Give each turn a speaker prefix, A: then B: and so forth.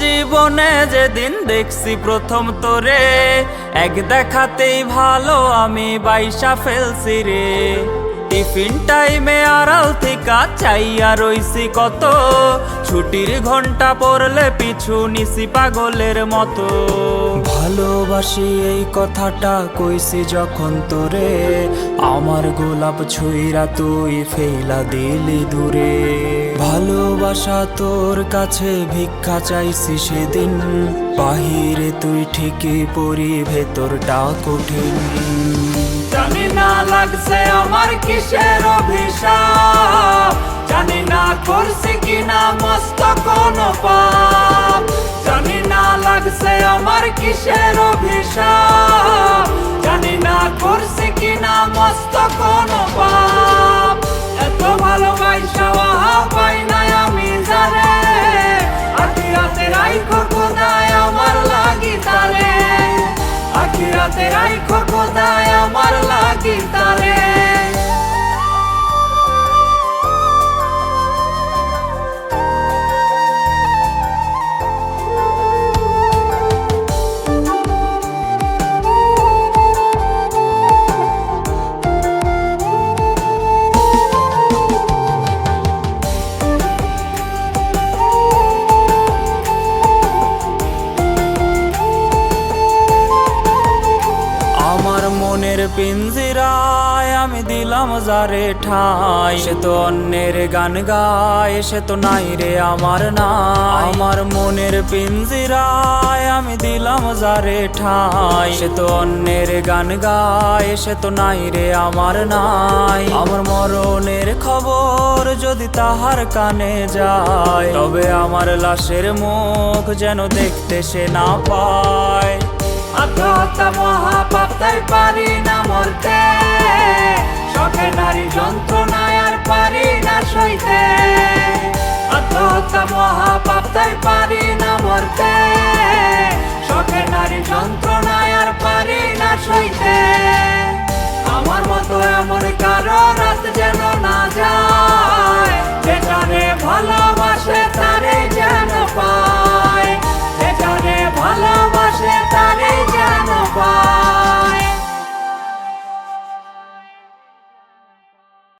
A: জীবনে যেদিন দেখছি প্রথম তোরে, এক দেখাতেই ভালো আমি বাইসা ফেলছি রে। টিফিন টাইমে আড়াল থেকে চাইয়া রইছি কত, ছুটির ঘণ্টা পড়লে পিছু নিছি পাগলের মতো। ভালোবাসি এই কথাটা কইছি যখন তোরে, আমার গোলাপ ছুঁইরা তুই ফেলা দিলি দূরে। ভালোবাসা তোর কাছে ভিক্ষা চাইছি সেদিন। বাহিরে তুই ঠিকই পরি ভেতরটা কঠিন। জানি না লাগছে আমার কিসের অভিশাপ। জানি না করছি কিনা মস্ত কোন পাপ। জানি না লাগছে আমার কিসের অভিশাপ। জানি না করছি কিনা মস্ত কোন আখিরাতে রাইখো কোথায় আমার লাগি তারে মনের পিঞ্জিরায় আমি দিলাম যারে ঠাই। সে তো অন্যের গান গায়, সে তো নাই রে আমার না আমার মনের পিঞ্জিরায় আমি দিলাম যারে ঠাই। সে তো অন্যের গান গায়, সে তো নাই রে আমার নাই। আমার মরণের খবর যদি তাহার কানে যায়, তবে আমার লাশের মুখ যেন দেখতে সে না পায়। আত্মহত্যা মহাপাপ, তাই পারি না মরতে। শখে নারী যন্ত্রণায় আর পারি না সইতে। আত্মহত্যা মহাপাপ, তাই পারি না মরতে। শখে নারী যন্ত্রণায় আর পারি না সইতে। আমার মতো এমন যে